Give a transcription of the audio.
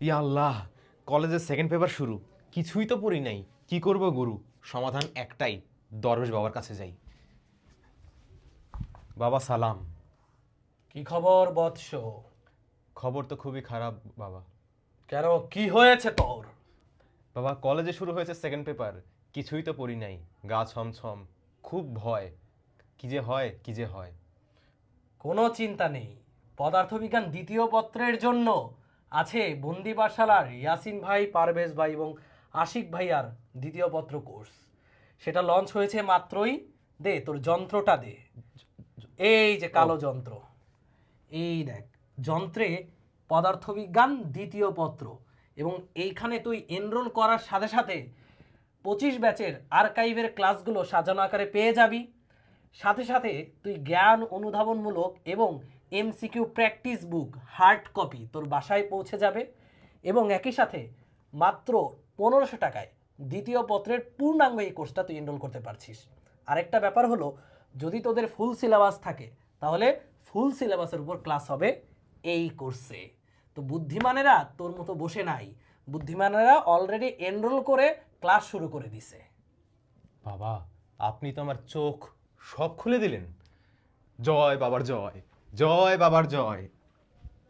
ইয়া আল্লাহ কলেজের second paper শুরু। কিছুই তো পড়ি নাই। কি করব গুরু? সমাধান একটাই দরবেশ বাবার কাছে যাই। বাবা সালাম। কি খবর বৎস? খবর তো খুবই খারাপ বাবা। কেন? কি হয়েছে তোর? বাবা কলেজে শুরু হয়েছে সেকেন্ড পেপার কিছুই তো পড়ি নাই। গা ছমছম খুব ভয়। কি যে হয় কি যে হয়। কোনো চিন্তা নেই। পদার্থবিজ্ঞান দ্বিতীয় পত্রের জন্য আছে বন্দি পাঠশালার ইয়াসিন ভাই পারভেজ ভাই এবং আশিক ভাইয়ার দ্বিতীয় পত্র কোর্স। সেটা লঞ্চ হয়েছে মাত্রই দে তোর যন্ত্রটা দে। এই যে কালো যন্ত্র। এই দেখ যন্ত্রে পদার্থবিজ্ঞান দ্বিতীয় পত্র এবং এইখানে তুই এনরোল করার সাথে সাথে পঁচিশ ব্যাচের আর্কাইভের ক্লাসগুলো সাজানো আকারে পেয়ে যাবি। সাথে সাথে তুই জ্ঞান অনুধাবনমূলক এবং MCQ practice book, hard copy তোর বাসায় পৌঁছে যাবে এবং একই সাথে মাত্র পনেরোশো টাকায় দ্বিতীয় পত্রের পূর্ণাঙ্গ এই কোর্সটা তুই এনরোল করতে পারছিস। আরেকটা ব্যাপার হলো, যদি তোদের ফুল সিলেবাস থাকে, তাহলে ফুল সিলেবাসের উপর ক্লাস হবে এই কোর্সে। তো বুদ্ধিমানেরা তোর মতো বসে নাই, বুদ্ধিমানেরা অলরেডি এনরোল করে ক্লাস শুরু করে দিছে। বাবা, আপনি তো আমার চোখ সব খুলে দিলেন। জয় বাবার জয় জয় বাবার জয়।